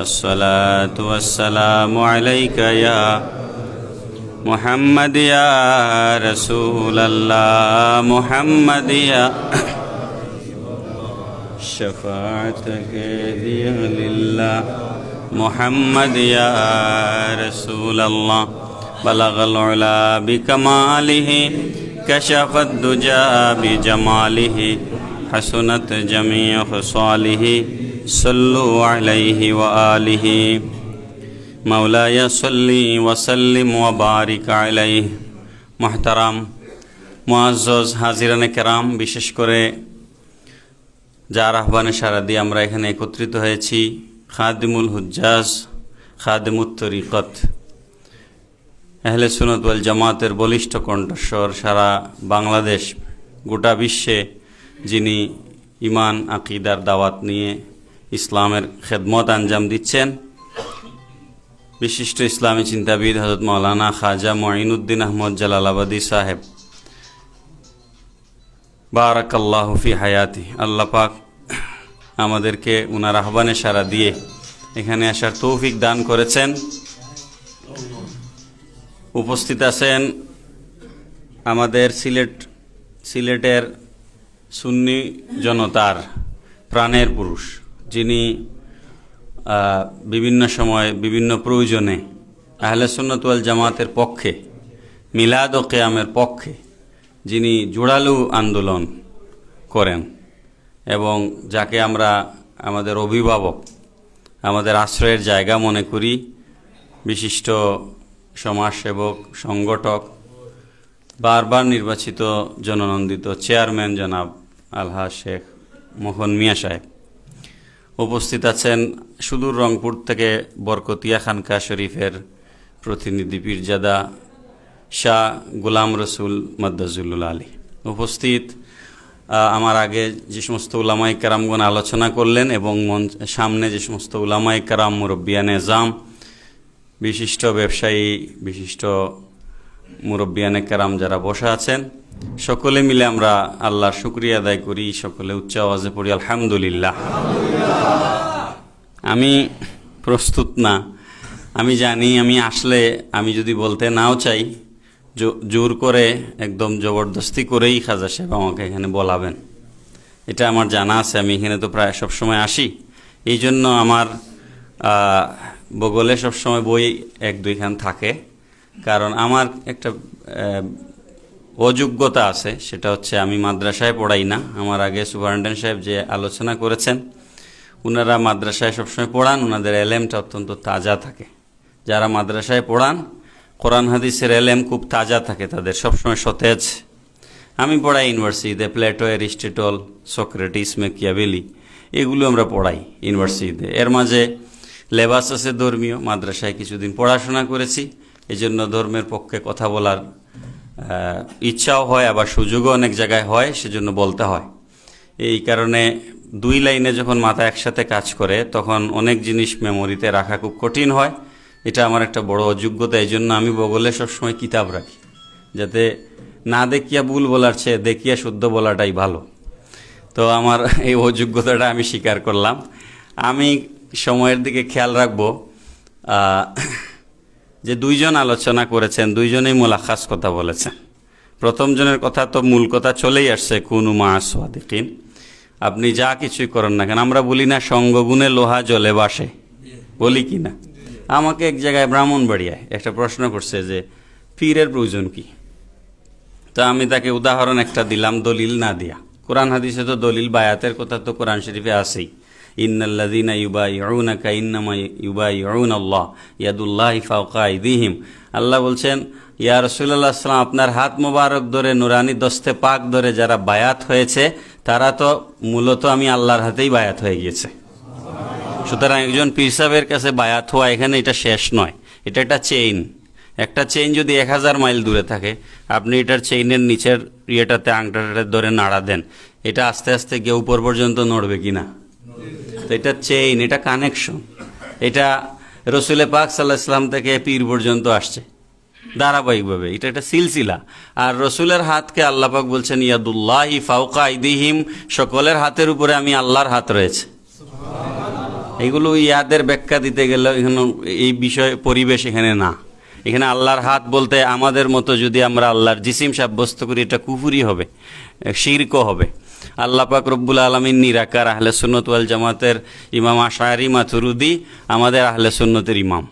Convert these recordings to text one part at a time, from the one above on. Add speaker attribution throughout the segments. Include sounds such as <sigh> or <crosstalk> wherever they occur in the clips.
Speaker 1: الصلاة والسلام عليك يا محمد يا رسول الله. محمد يا <coughs> شفاعتك هدية لله محمد يا رسول الله. بلغ العلا بكماله. كشف الدجى بجماله. حسنت جميع خصاله. صلوا عليه وآله مولاي صلي وسلم وبارك عليه محترم মুআজ্জজ হাজিরানে কেরাম বিশেষ করে যার আহ্বানে সারা দিয়ে আমরা এখানে একত্রিত হয়েছি খাদিমুল হুজ্জাজ খাদিমুত তরিকত আহলে সুনত ওয়াল জামাতের বলিষ্ঠ কণ্ঠস্বর সারা বাংলাদেশ গোটা বিশ্বে যিনি ইমান আকিদার দাওয়াত নিয়ে ইসলামের খেদমত আঞ্জাম দিচ্ছেন। বিশিষ্ট ইসলামী চিন্তাবিদ হজরত মৌলানা খাজা মঈনুদ্দিন আহমদ জালালাবাদী সাহেব। বারাকাল্লাহ ফি হায়াতি। আল্লাহ পাক আমাদেরকে উনার আহ্বানে সারা দিয়ে এখানে আসার তৌফিক দান করেছেন। উপস্থিত আছেন আমাদের সিলেট, সিলেটের সুন্নি জনতার প্রাণের পুরুষ। যিনি বিভিন্ন সময় বিভিন্ন প্রয়োজনে আহলে সুন্নতওয়াল জামাতের পক্ষে, মিলাদ ও কেয়ামের পক্ষে যিনি জোড়ালু আন্দোলন করেন এবং যাকে আমরা আমাদের অভিভাবক, আমাদের আশ্রয়ের জায়গা মনে করি, বিশিষ্ট সমাজসেবক, সংগঠক, বারবার নির্বাচিত জননন্দিত চেয়ারম্যান জনাব আলহা শেখ মোহন মিয়া সাহেব। উপস্থিত আছেন সুদূর রংপুর থেকে বরকতিয়া খানকা শরীফের প্রতিনিধি পীরজাদা শাহ গোলাম রসুল মদ্দাজুল্লুল আলী। উপস্থিত আমার আগে যে সমস্ত উলামাই কারামগণ আলোচনা করলেন এবং সামনে যে সমস্ত উলামাই কারাম, মুরব্বিয়া নেজাম, বিশিষ্ট ব্যবসায়ী, বিশিষ্ট মুরব্বিয়ানে কারাম যারা বসে আছেন, সকলে মিলে আমরা আল্লাহর শুক্রিয়া আদায় করি, সকলে উচ্চ আওয়াজে পড়ি, আলহামদুলিল্লাহ। আমি প্রস্তুত না। আমি জানি, আমি আসলে, আমি যদি বলতে নাও চাই জোর করে, একদম জবরদস্তি করেই খাজা সাহেব আমাকে এখানে বলাবেন। এটা আমার জানা আছে, আমি এখানে তো প্রায় সব সময় আসি। এই জন্য আমার বগলে সবসময় বই এক দুইখান থাকে। কারণ আমার একটা অযোগ্যতা আছে, সেটা হচ্ছে আমি মাদ্রাসায় পড়াই না। আমার আগে সুপারিনটেন্ডেন্ট সাহেব যে আলোচনা করেছেন ওনারা মাদ্রাসায় সবসময় পড়ান ওনাদের এলেমটা অত্যন্ত তাজা থাকে। যারা মাদ্রাসায় পড়ান, কোরআন হাদিসের এলেম খুব তাজা থাকে, তাদের সবসময় সতেজ। আমি পড়াই ইউনিভার্সিটিতে, প্লেটো, অ্যারিস্টেটল, সক্রেটিস, মেকিয়াবেলি, এগুলো আমরা পড়াই ইউনিভার্সিটিতে। এর মাঝে লেবাস আছে ধর্মীয়, মাদ্রাসায় কিছুদিন পড়াশোনা করেছি। এজন্য ধর্মের পক্ষে কথা বলার ইচ্ছাও হয়, আবার সুযোগও অনেক জায়গায় হয়, সেজন্য বলতে হয়। এই কারণে দুই লাইনে যখন মাথা একসাথে কাজ করে, তখন অনেক জিনিস মেমোরিতে রাখা খুব কঠিন হয়। এটা আমার একটা বড় অযোগ্যতা এই জন্য আমি বগলে সবসময় কিতাব রাখি। যাতে না দেখিয়া ভুল বলার চেয়ে দেখিয়া শুদ্ধ বলাটাই ভালো। তো আমার <laughs> এই অযোগ্যতাটা আমি স্বীকার করলাম। আমি সময়ের দিকে খেয়াল রাখব যে দুইজন আলোচনা করেছেন, দুইজনেই মোলাখাস কথা বলেছেন। প্রথম জনের কথা তো মূল কথা চলেই আসছে, কুনু মা আসওয়াদিকিন আপনি যা কিছুই করেন না কেন, আমরা বলি না সঙ্গগুণে লোহা জলে বাসে। বলি কি না? আমাকে এক জায়গায় ব্রাহ্মণ ব্রাহ্মণবাড়িয়ায় একটা প্রশ্ন করছে যে, পীরের প্রয়োজন কি? তো আমি তাকে উদাহরণ একটা দিলাম, দলিল না দিয়া। কোরআন হাদিসে তো দলিল, বায়াতের কথা তো কোরআন শরীফে আল্লাহ ইয়াদুল্লাহি ফাওকা আইদিহিম। আল্লাহ বলছেন, ইয়া রাসূলুল্লাহ সাল্লাম আপনার হাত মোবারক ধরে নুরানি দস্তে পাক ধরে যারা বায়াত হয়েছে, তারা তো মূলত আমি আল্লাহর হাতেই বায়াত হয়ে গিয়েছে। সুতরাং একজন পীর কাছে বায়াত হওয়া এখানে এটা শেষ নয়, এটা একটা চেইন একটা চেইন যদি এক হাজার মাইল দূরে থাকে, আপনি এটার চেইনের নিচের ইয়েটাতে, আংটাটাতে ধরে নাড়া দেন, এটা আস্তে আস্তে গিয়ে উপর পর্যন্ত নড়বে কি না? তো এটা চেইন এটা কানেকশন এটা রসুলে পাক সাল্লাহ ইসলাম থেকে পীর পর্যন্ত আসছে ধারাবাহিকভাবে। এটা একটা সিলসিলা। আর রসুলের হাতকে আল্লাহ পাক বলছেন ইয়াদুল্লাহি ফাউকা ইদিহিম সকলের হাতের উপরে আমি আল্লাহর হাত রয়েছে। এগুলো ইয়াদের ব্যাখ্যা দিতে গেলে এখানে এই বিষয় পরিবেশ এখানে না। এখানে আল্লাহর হাত বলতে আমাদের মতো যদি আমরা আল্লাহর জিসিম সাব্যস্ত করি এটা কুফুরি হবে শির্ক হবে। আল্লাহ পাক রব্বুল আলমিন নিরাকার আহলে সুন্নত ওয়াল জামাতের ইমাম আশারি মাথুরুদি আমাদের আহলে সুন্নতের ইমাম।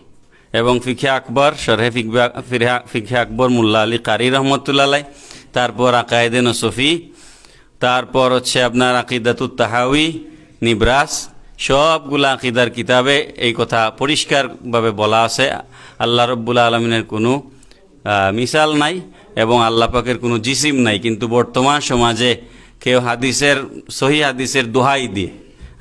Speaker 1: এবং ফিখে আকবর, শরহে ফিরহা- ফিখে আকবর মুল্লা আলী কারি রহমতুল্লাহ তারপর আকায়েদে নসফি, তারপর হচ্ছে আপনার আকিদাতুত তাহাউই নিব্রাস, সবগুলা আকিদার কিতাবে এই কথা পরিষ্কারভাবে বলা আছে। আল্লাহ রব্বুল আলমিনের কোনো মিসাল নাই এবং আল্লাহ পাকের কোনো জিসিম নাই। কিন্তু বর্তমান সমাজে কেউ হাদিসের, সহি হাদিসের দোহাই দিয়ে।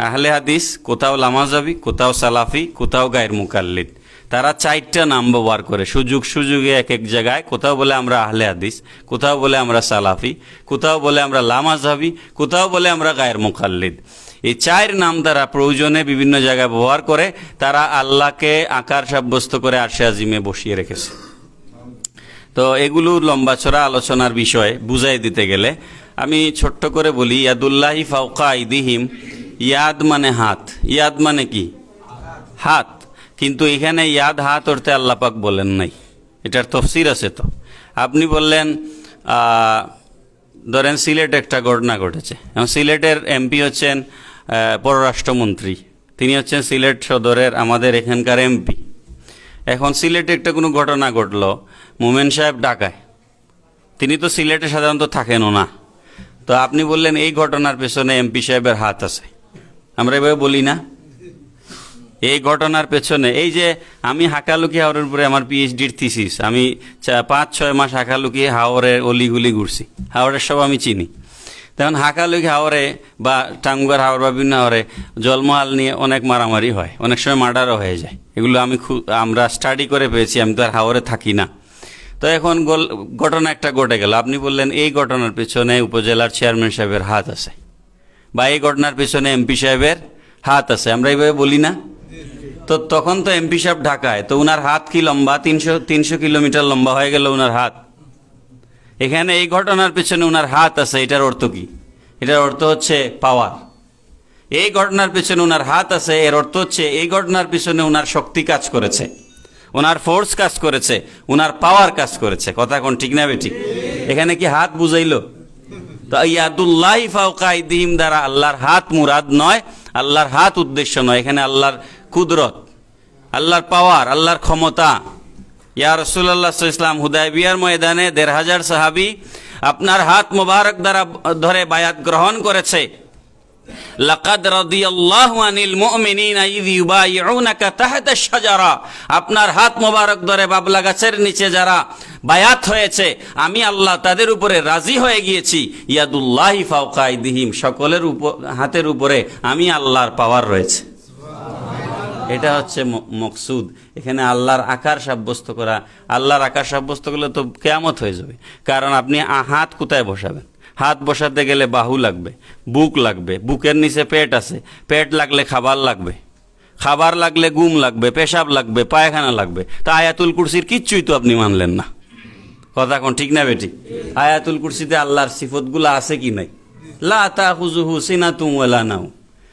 Speaker 1: আহলে হাদিস, কোথাও লামাজাবি, কোথাও সালাফি, কোথাও গায়ের মুকাল্লিদ। তারা চারটা নাম ব্যবহার করে, সুযোগ সুযোগে এক এক জায়গায়। কোথাও বলে আমরা আহলে হাদিস, কোথাও বলে আমরা সালাফি, কোথাও বলে আমরা লামাজাবি, কোথাও বলে আমরা গায়ের মুকাল্লিদ। এই চায়ের নাম তারা প্রয়োজনে বিভিন্ন জায়গায় ব্যবহার করে, তারা আল্লাহকে আকার সাব্যস্ত করে আরশে আজিমে বসিয়ে রেখেছে। তো এগুলো লম্বা চড়া আলোচনার বিষয়ে, বুঝাই দিতে গেলে আমি ছোট্ট করে বলি, ইয়াদুল্লাহি ফাউকা ইদিহিম ইয়াদ মানে হাত। ইয়াদ মানে কি? হাত। কিন্তু এখানে ইয়াদ, হাত অর্থে আল্লাপাক বলেন নাই। এটার তফসির আছে তো। আপনি বললেন ধরেন সিলেট একটা ঘটনা ঘটেছে। এবং সিলেটের এমপি হচ্ছেন পররাষ্ট্রমন্ত্রী। তিনি হচ্ছেন সিলেট সদরের আমাদের এখানকার এমপি। এখন সিলেটে একটা কোনো ঘটনা ঘটল, মোমেন সাহেব ঢাকায় তিনি তো সিলেটে সাধারণত থাকেনও না। তো আপনি বললেন এই ঘটনার পেছনে এমপি সাহেবের হাত আছে। আমরা এভাবে বলি না। এই ঘটনার পেছনে, এই যে আমি হাকালুকি হাওরের উপরে আমার পিএইচডির থিসিস আমি পাঁচ, ছয় মাস হাকালুকি হাওরের অলিগুলি ঘুরছি। হাওরের সব আমি চিনি। তেমন হাকালুকি হাওরে বা টাঙ্গুয়ার হাওর বা বিভিন্ন হাওরে জলমহাল নিয়ে অনেক মারামারি হয়, অনেক সময় মার্ডারও হয়ে যায়। এগুলো আমি আমরা স্টাডি করে পেয়েছি, আমি তো আর হাওরে থাকি না। তো এখন ঘটনা একটা ঘটে গেল। আপনি বললেন, এই ঘটনার পেছনে উপজেলার চেয়ারম্যান সাহেবের হাত আছে বা এই ঘটনার পেছনে এমপি সাহেবের হাত আছে। আমরা এইভাবে বলি না? তো তখন তো এমপি সাহেব ঢাকায়, তো উনার হাত কি লম্বা? তিনশো তিনশো কিলোমিটার লম্বা হয়ে গেল উনার হাত। এখানে এই ঘটনার পেছনে উনার হাত আছে, এটার অর্থ কি? এটার অর্থ হচ্ছে পাওয়ার এই ঘটনার পেছনে উনার হাত আছে, এর অর্থ হচ্ছে এই ঘটনার পিছনে উনার শক্তি কাজ করেছে। ওনার ফোর্স কাজ করেছে, ওনার পাওয়ার কাজ করেছে। কথা কোন ঠিক না বেঠিক এখানে কি হাত বুঝাইলো? তো ইয়াদুল্লাহ ফাউকাইদিহিম দ্বারা আল্লাহর হাত মুরাদ নয়, আল্লাহর হাত উদ্দেশ্য নয়। এখানে আল্লাহর কুদরত, আল্লাহর পাওয়ার আল্লাহর ক্ষমতা। ইয়া রসুল্লাহ ইসলাম হুদায়বিয়ার ময়দানে দেড় হাজার সাহাবি আপনার হাত মোবারক দ্বারা ধরে বায়াত গ্রহণ করেছে। আপনার হাত মোবারক ধরে বাবলা গাছের নিচে যারা বায়াত হয়েছে, আমি আল্লাহ তাদের উপরে রাজি হয়ে গিয়েছি। ইয়াদুল্লাহি ফাওকা আইদিহিম, সকলের উপর, হাতের উপরে আমি আল্লাহর পাওয়ার রয়েছে। এটা হচ্ছে মকসুদ। এখানে আল্লাহর আকার সাব্যস্ত করা, আল্লাহর আকার সাব্যস্ত করলে তো কেয়ামত হয়ে যাবে। কারণ আপনি হাত কোথায় বসাবেন? হাত বসাতে গেলে বাহু লাগবে, বুক লাগবে, বুকের নিচে পেট আছে, পেট লাগলে খাবার লাগবে, খাবার লাগলে গুম লাগবে, পেশাব লাগবে, পায়খানা লাগবে। তা আয়াতুল কুরসির কিচ্ছুই তো আপনি মানলেন না। কথা কোন ঠিক না বেটি? আয়াতুল কুরসিতে আল্লাহর সিফতগুলো আছে কি নাই? লা তা নাও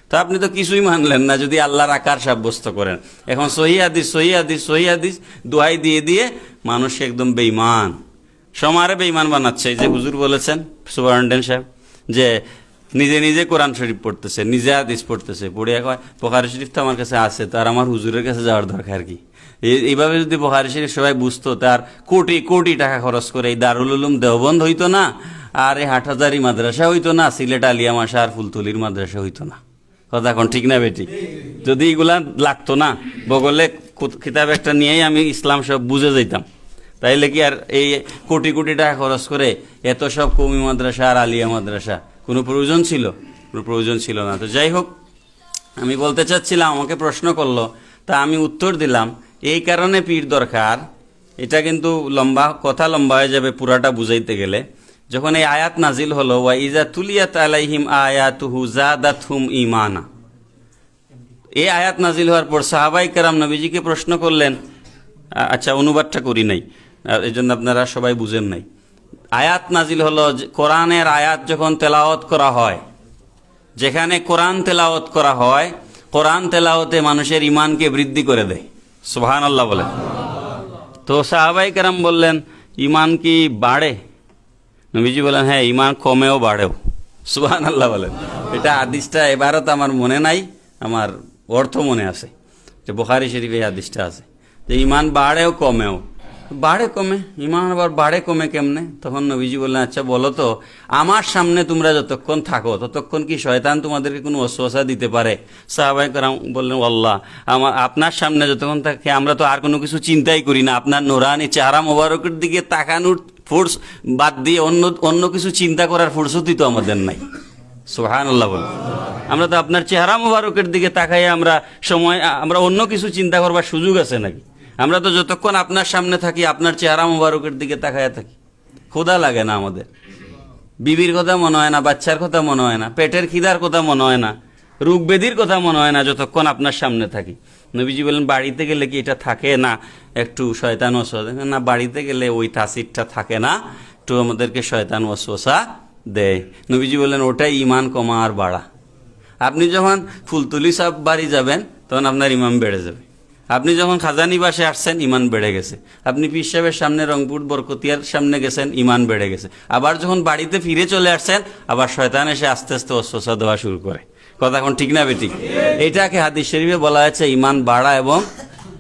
Speaker 1: তা আপনি তো কিছুই মানলেন না যদি আল্লাহর আকার সাব্যস্ত করেন। এখন সহি হাদিস সহি হাদিস সহি হাদিস, দোহাই দিয়ে দিয়ে মানুষ একদম বেইমান সমারে বেইমান বানাচ্ছে। এই যে হুজুর বলেছেন সুপারিনটেন্ডেন্ট সাহেব, যে নিজে নিজে কোরআন শরীফ পড়তেছে, নিজে হাদিস পড়তেছে পড়িয়া কয় বোখারি শরীফ তো আমার কাছে আছে তার আমার হুজুরের কাছে যাওয়ার দরকার কি? এই- এইভাবে যদি বোখারি শরীফ সবাই বুঝতো তার কোটি কোটি টাকা খরচ করে এই দারুল উলুম দেওবন্ধ হইতো না, আর এই হাটহাজারি মাদ্রাসা হইতো না, সিলেট আলিয়া মাসা আর ফুলতলির মাদ্রাসা হইতো না। কথা এখন ঠিক না বেটি যদি এগুলা লাগতো না, বগলে কুত- কিতাব একটা নিয়েই আমি ইসলাম সব বুঝে যেতাম তাইলে কি আর এই কোটি কোটি টাকা খরচ করে এত সব কমি মাদ্রাসা আর আলিয়া মাদ্রাসা? কোনো প্রয়োজন ছিল? কোনো প্রয়োজন ছিল না। তো যাই হোক, আমি বলতে চাচ্ছিলাম, আমাকে প্রশ্ন করল, তা আমি উত্তর দিলাম, এই কারণে পীর দরকার। এটা কিন্তু লম্বা, কথা লম্বা হয়ে যাবে পুরাটা বুঝাইতে গেলে। যখন এই আয়াত নাজিল হলো, ওয়া ইজা তুলিয়াত আলাইহিম আয়াতুহু জাদাতহুম ইমানা এই আয়াত নাজিল হওয়ার পর সাহাবাই কারাম নবীজিকে প্রশ্ন করলেন আচ্ছা অনুবাদটা করি নাই। এই জন্য আপনারা সবাই বুঝেন নাই। আয়াত নাজিল হলো কোরআনের আয়াত যখন তেলাওয়াত করা হয়, যেখানে কোরআন তেলাওয়াত করা হয়, কোরআন তেলাওয়াতে মানুষের ইমানকে বৃদ্ধি করে দেয়। সোহান আল্লাহ বলেন। তো সাহাবাই কেরাম বললেন ইমান কি বাড়ে? নবীজি বলেন হ্যাঁ ইমান কমেও বাড়েও। সুবহান আল্লাহ বলেন। এটা আদিসটা এবারও তো আমার মনে নাই, আমার অর্থ মনে আছে। যে বোখারি শরীফে এই আদিসটা আছে। যে ইমান বাড়েও, কমেও। বাড়ে কমে, ইমান আবার বাড়ে কমে কেমনে? তখন নবীজি বললেন আচ্ছা বলো তো, আমার সামনে তোমরা যতক্ষণ থাকো, ততক্ষণ কি শয়তান তোমাদেরকে কোনো অশ্বাসা দিতে পারে? সাহাবাই করাম বললেন আল্লাহ আমার আপনার সামনে যতক্ষণ থাকে, আমরা তো আর কোনো কিছু চিন্তাই করি না। আপনার নোরানি চেহারা মোবারকের দিকে তাকানোর ফোর্স বাদ দিয়ে অন্য অন্য কিছু চিন্তা করার ফুরসতই তো আমাদের নাই। সোহান আল্লাহ বল আমরা তো আপনার চেহারা মোবারকের দিকে তাকাই আমরা সময়, আমরা অন্য কিছু চিন্তা করবার সুযোগ আছে নাকি? আমরা তো যতক্ষণ আপনার সামনে থাকি, আপনার চেহারা মোবারকের দিকে তাকাইয়া থাকি। ক্ষুধা লাগে না আমাদের। বিবির কথা মনে হয় না, বাচ্চার কথা মনে হয় না, পেটের খিদার কথা মনে হয় না রোগ ব্যাধির কথা মনে হয় না যতক্ষণ আপনার সামনে থাকি। নবীজি বলেন বাড়িতে গেলে কি এটা থাকে না? একটু শয়তান ওসওয়াসা না, বাড়িতে গেলে ওই তাসিরটা থাকে না, একটু আমাদেরকে শয়তান ওসওয়াসা দেয়। নবীজি বললেন ওটাই ইমান কমা আর বাড়া। আপনি যখন ফুলতুলি সাহ বাড়ি যাবেন, তখন আপনার ইমান বেড়ে যাবে। আপনি যখন খাজানি বাসে আসছেন ইমান বেড়ে গেছে। আপনি পীর সাহেবের সামনে রংপুর বরকতিয়ার সামনে গেছেন ইমান বেড়ে গেছে। আবার যখন বাড়িতে ফিরে চলে আসছেন, আবার শয়তান এসে আস্তে আস্তে অস্বসা দেওয়া শুরু করে। কথা এখন ঠিক না বেঠিক? এটাকে হাদিস শরীফে বলা হয়েছে ইমান বাড়া এবং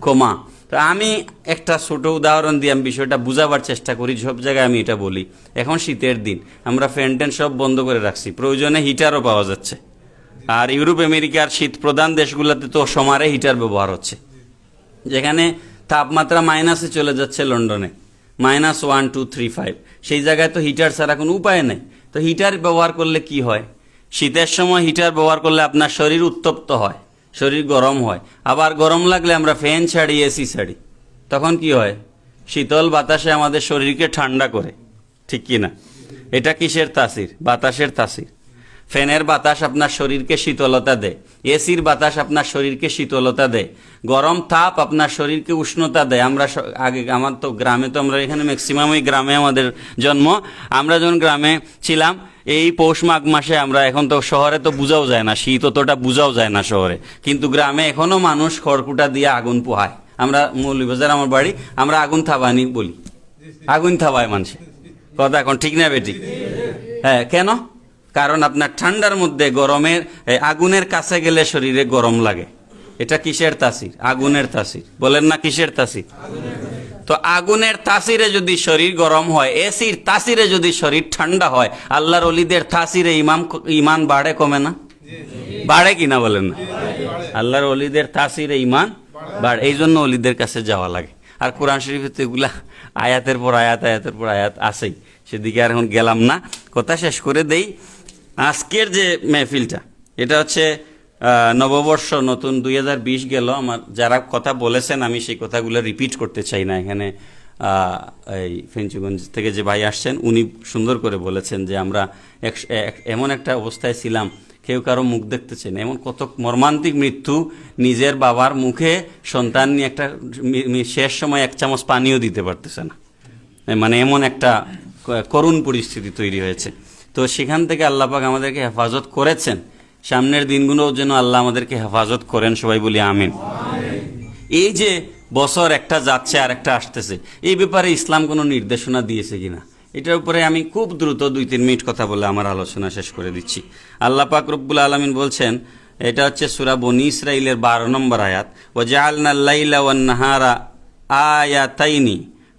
Speaker 1: কমা তো আমি একটা ছোট উদাহরণ দিয়ে আমি বিষয়টা বুঝাবার চেষ্টা করি, সব জায়গায় আমি এটা বলি। এখন শীতের দিন, আমরা ফ্যান ট্যান সব বন্ধ করে রাখছি। প্রয়োজনে হিটারও পাওয়া যাচ্ছে। আর ইউরোপ, আমেরিকার শীত প্রধান দেশগুলোতে তো সমারে হিটার ব্যবহার হচ্ছে। যেখানে তাপমাত্রা মাইনাসে চলে যাচ্ছে লন্ডনে। Minus one, two, three, five. সেই জায়গায় তো হিটার ছাড়া কোনো উপায় নেই। তো হিটার ব্যবহার করলে কি হয়? শীতের সময় হিটার ব্যবহার করলে আপনার শরীর উত্তপ্ত হয়, শরীর গরম হয়। আবার গরম লাগলে আমরা ফ্যান ছাড়ি, এসি ছাড়ি। তখন কি হয়? শীতল বাতাসে আমাদের শরীরকে ঠান্ডা করে। ঠিক কি না এটা কিসের তাসির? বাতাসের তাসির। ফ্যানের বাতাস আপনার শরীরকে শীতলতা দেয়। এসির বাতাস আপনার শরীরকে শীতলতা দেয়। গরম তাপ আপনার শরীরকে উষ্ণতা দেয়। আমরা আগে আমার তো গ্রামে তো আমরা এখানে ম্যাক্সিমাম ওই গ্রামে আমাদের জন্ম। আমরা যখন গ্রামে ছিলাম, এই পৌষ মাঘ মাসে আমরা এখন তো শহরে তো বুঝাও যায় না, শীত অতটা বুঝাও যায় না শহরে। কিন্তু গ্রামে এখনও মানুষ খড়কুটা দিয়ে আগুন পোহায়। আমরা মৌলভীবাজার আমার বাড়ি, আমরা আগুন থাবানি বলি। আগুন থাবায় মানুষে। কথা এখন ঠিক না বেটি হ্যাঁ কেন? কারণ আপনার ঠান্ডার মধ্যে গরমের আগুনের কাছে গেলে শরীরে গরম লাগে। এটা কিসের তাসির? আগুনের তাসির। বলেন না কিসের তাসির? তো আগুনের তাসিরে যদি শরীর গরম হয়, এসির তাসিরে যদি শরীর ঠান্ডা হয়, আল্লাহর অলিদের তাসিরে ইমাম ইমান বাড়ে, কমে না? বাড়ে কিনা বলেন না? আল্লাহর অলিদের তাসিরে ইমান বাড়ে। এই জন্য অলিদের কাছে যাওয়া লাগে। আর কোরআন শরীফে তো এগুলা আয়াতের পর আয়াত, আয়াতের পর আয়াত আসেই সেদিকে আর এখন গেলাম না। কথা শেষ করে দেই। আজকের যে মেহফিলটা, এটা হচ্ছে নববর্ষ নতুন দুই হাজার বিশ গেল। আমার যারা কথা বলেছেন, আমি সেই কথাগুলো রিপিট করতে চাই না। এখানে এই ফেঞ্চুগঞ্জ থেকে যে ভাই আসছেন, উনি সুন্দর করে বলেছেন যে আমরা এমন একটা অবস্থায় ছিলাম, কেউ কারও মুখ দেখতে চাই এমন কত মর্মান্তিক মৃত্যু, নিজের বাবার মুখে সন্তান নিয়ে একটা শেষ সময় এক চামচ পানিও দিতে পারতেছে না। মানে এমন একটা করুণ পরিস্থিতি তৈরি হয়েছে। তো সেখান থেকে আল্লাপাক আমাদেরকে হেফাজত করেছেন। সামনের দিনগুলোও যেন আল্লাহ আমাদেরকে হেফাজত করেন, সবাই বলি আমিন। এই যে বছর একটা যাচ্ছে আর একটা আসতেছে, এই ব্যাপারে ইসলাম কোনো নির্দেশনা দিয়েছে কিনা? এটার উপরে আমি খুব দ্রুত দুই তিন মিনিট কথা বলে আমার আলোচনা শেষ করে দিচ্ছি। আল্লাহ পাক রব্বুল আলমিন বলছেন, এটা হচ্ছে সুরা বনি ইসরাইলের বারো নম্বর আয়াত ও জাহাল্লাইলা ওয়ান নাহারা আয়াতাইনি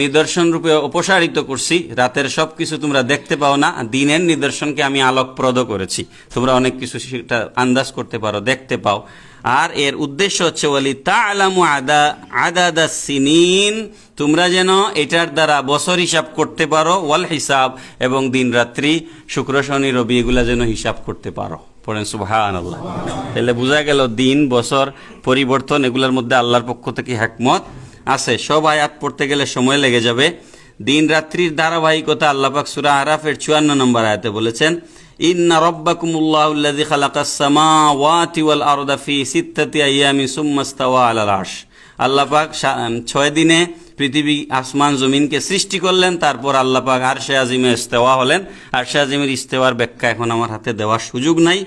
Speaker 1: নিদর্শন রূপে অপসারিত করছি। রাতের সব কিছু তোমরা দেখতে পাও না। দিনের নিদর্শনকে আমি আলোকপ্রদ করেছি। তোমরা অনেক কিছু সেটা আন্দাজ করতে পারো, দেখতে পাও। আর এর উদ্দেশ্য হচ্ছে বলি তা আলামু আদা, আদাদা সিনিন। তোমরা যেন এটার দ্বারা বছর হিসাব করতে পারো, ওয়াল হিসাব, এবং দিন রাত্রি, শুক্র, শনি, রবি, এগুলা যেন হিসাব করতে পারো। পড়েন আল্লাহ তাহলে বোঝা গেল দিন, বছর, পরিবর্তন, এগুলোর মধ্যে আল্লাহর পক্ষ থেকে হ্যাকমত আছে। সব আয়াত পড়তে গেলে সময় লেগে যাবে। দিন রাত্রির ধারাবাহিকতা আল্লাহ সুরা আরাফের 54 নম্বর আয়াতে বলেছেন, ইন্না রাব্বাকুমুল্লাহুল্লাযী খালাকাস সামাওয়াতি ওয়াল আরদা ফি সিত্তাতি আইয়ামিন সুম্মা ইস্তাওয়া আলাল আরশ। আল্লাহ ছয় দিনে পৃথিবী আসমান জমিনকে সৃষ্টি করলেন, তারপর আল্লাহ পাক আরশে আজিমে ইস্তেওয়া হলেন। আরশে আজিমের ইস্তেওয়ার ব্যাখ্যা এখন আমার হাতে দেওয়ার সুযোগ নাই।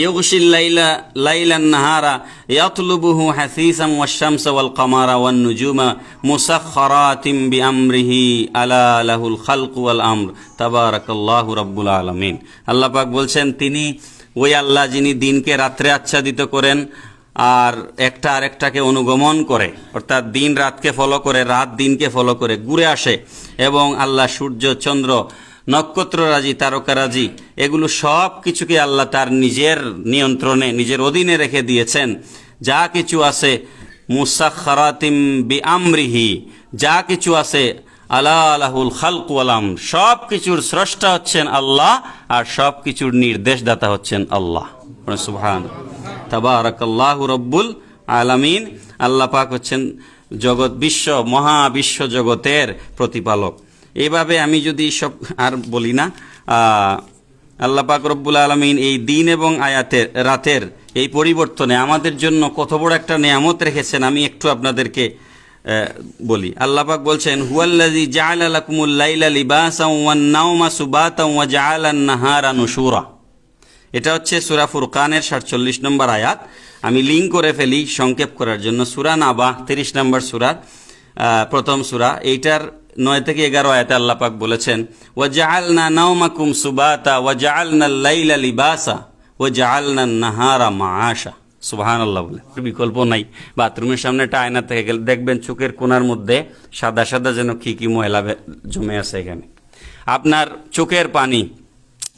Speaker 1: ইয়গশিল লাইলা, লাইলান নাহারা, ইয়াতলুবুহু হাসিসাম ওয়াশ-শামস ওয়াল কামারা ওয়ান নুজুমা মুসাখখারাতিম বিআমরিহি আলা লাহুল খালকু আলামিন। আল্লাহ বলছেন, তিনি ওই আল্লাহ যিনি দিনকে রাত্রে আচ্ছাদিত করেন আর একটা আরেকটাকে অনুগমন করে, অর্থাৎ দিন রাতকে ফলো করে, রাত দিনকে ফলো করে, ঘুরে আসে এবং আল্লাহ সূর্য, চন্দ্র নক্ষত্ররাজি, তারকারাজি, এগুলো সব কিছুকে আল্লাহ তার নিজের নিয়ন্ত্রণে, নিজের অধীনে রেখে দিয়েছেন। যা কিছু আছে মুসাখারাতিম বি আমরিহি যা কিছু আছে, আলা আলাহুল খালকু আলাম সব কিছুর স্রষ্টা হচ্ছেন আল্লাহ আর সব কিছুর নির্দেশদাতা হচ্ছেন আল্লাহ। সুবহান তাবারাকাল্লাহু রব্বুল আলামিন। আল্লাহ পাক হচ্ছেন জগৎ বিশ্ব, মহাবিশ্ব জগতের প্রতিপালক। এভাবে আমি যদি সব আর বলি না আল্লাহ পাক রব্বুল আলমিন এই দিন এবং আয়াতের, রাতের এই পরিবর্তনে আমাদের জন্য কত বড় একটা নিয়ামত রেখেছেন আমি একটু আপনাদেরকে বলি। আল্লাহ পাক বলছেন, হুয়াল্লাযী জাআলা লাকুমুল লাইলা লিবাসান ওয়ান নাওমা সুবাতান ওয়া জাআলান নাহারা নুশুরা। এটা হচ্ছে সুরা ফুরকানের সাতচল্লিশ নম্বর আয়াত। আমি লিঙ্ক করে ফেলি, সংক্ষেপ করার জন্য। সুরা নাবা, তিরিশ নম্বর সুরার প্রথম সুরা। এইটার নয় থেকে এগারো আয়াতে আল্লাহ পাক বলেছেন ও জাআলনা নাওমাকুম সুবাতা ও জাআলনা লাইলা লিবাসা ও জাআলনা নাহারা মাআশা। সুবাহান আল্লাহ বলে বিকল্প নাই। বাথরুমের সামনে একটা আয়না থেকে গেলে দেখবেন চোখের কোনার মধ্যে সাদা সাদা যেন কি কি ময়লা জমে আছে এখানে। আপনার চোখের পানি,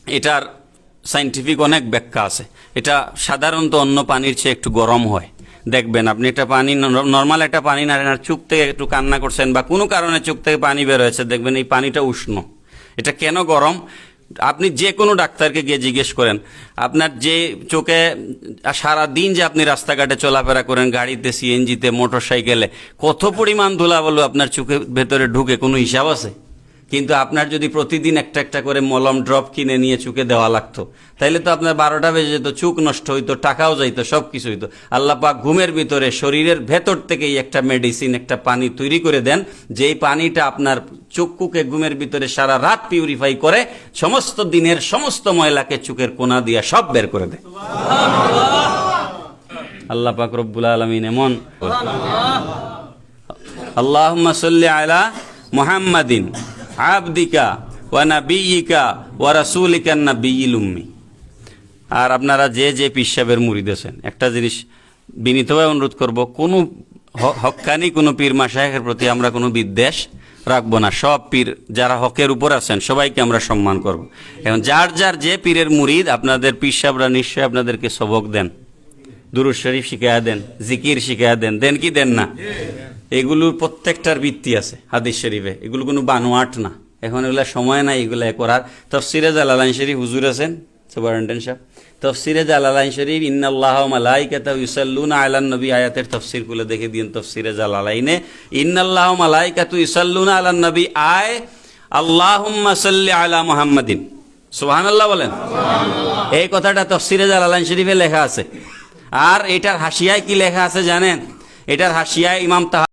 Speaker 1: এটার সাইন্টিফিক অনেক ব্যাখ্যা আছে। এটা সাধারণত অন্য পানির চেয়ে একটু গরম হয়। দেখবেন, আপনি একটা পানি নর্মাল একটা পানি না না চোখ থেকে একটু কান্না করছেন বা কোনো কারণে চোখ থেকে পানি বের হয়েছে, দেখবেন এই পানিটা উষ্ণ। এটা কেন গরম? আপনি যে কোনো ডাক্তারকে গিয়ে জিজ্ঞেস করেন। আপনার যে চোখে সারা দিন যে আপনি রাস্তাঘাটে চলাফেরা করেন, গাড়িতে সিএনজিতে মোটর সাইকেলে কত পরিমাণ ধুলাবালু আপনার চোখের ভেতরে ঢুকে, কোনো হিসাব আছে? কিন্তু আপনার যদি প্রতিদিন একটা একটা করে মলম ড্রপ কিনে নিয়ে চুকে দেওয়া লাগতো, তাইলে তো আপনার বারোটা বেজে যেত, চুক নষ্ট হইতো, টাকাও যাইতো সব কিছু হইতো। আল্লাহ পাক ঘুমের ভিতরে শরীরের ভেতর থেকেই একটা মেডিসিন একটা পানি তৈরি করে দেন, যেই পানিটা আপনার চক্ষুকে ঘুমের ভিতরে সারা রাত পিউরিফাই করে, সমস্ত দিনের সমস্ত ময়লাকে চুকের কোনা দিয়া সব বের করে দেয়। আল্লাহ পাক রব্বুল আলমিন এমন। আল্লাহ আলা মুহাম্মাদিন। আবদিকা ওয়া নাবিয়িকা ওয়া রাসূলিকা নাবিয়িল উম্মি। আর আপনারা যে যে পিসাবের মুরিদ আছেন একটা জিনিস বিনীতভাবে অনুরোধ করব, কোনো হ- হক্কানি কোনো পীর মাসাহের প্রতি আমরা কোনো বিদ্বেষ রাখব না। সব পীর যারা হকের উপর আছেন, সবাইকে আমরা সম্মান করব। এখন যার যার যে পীরের মুরিদ আপনাদের পীর সাহেবরা নিশ্চয়ই আপনাদেরকে সবক দেন। দুরুদ শরীফ শিখায়া দেন, জিকির শিখায়া দেন দেন কি দেন না? এগুলোর প্রত্যেকটার ভিত্তি আছে হাদিস শরীফে। এগুলো কোনো বানোয়াট না। এখন এগুলা সময় নাই এগুলা করার। তফসিরে জালালাইন শরীফ হুজুর আছেন? সুপারিনটেন্ডেন্ট সাহেব তফসিরে জালালাইন শরীফ ইন্নাল্লাহ মালাইকাতা ইউসাল্লুনা আলান নবী আয়াতের তফসির খুলে দেখে দিন তফসিরে জালালাইনে। ইন্নাল্লাহ মালাইকাতু ইউসাল্লুনা আলান নবী আয় আল্লাহুম্মা সাল্লি আলা মুহাম্মাদিন। সুবহানাল্লাহ বলেন? এই কথাটা তফসিরে জালালাইন শরীফে লেখা আছে। আর এটার হাসিয়ায় কি লেখা আছে জানেন? এটার হাসিয়ায় ইমাম তাহা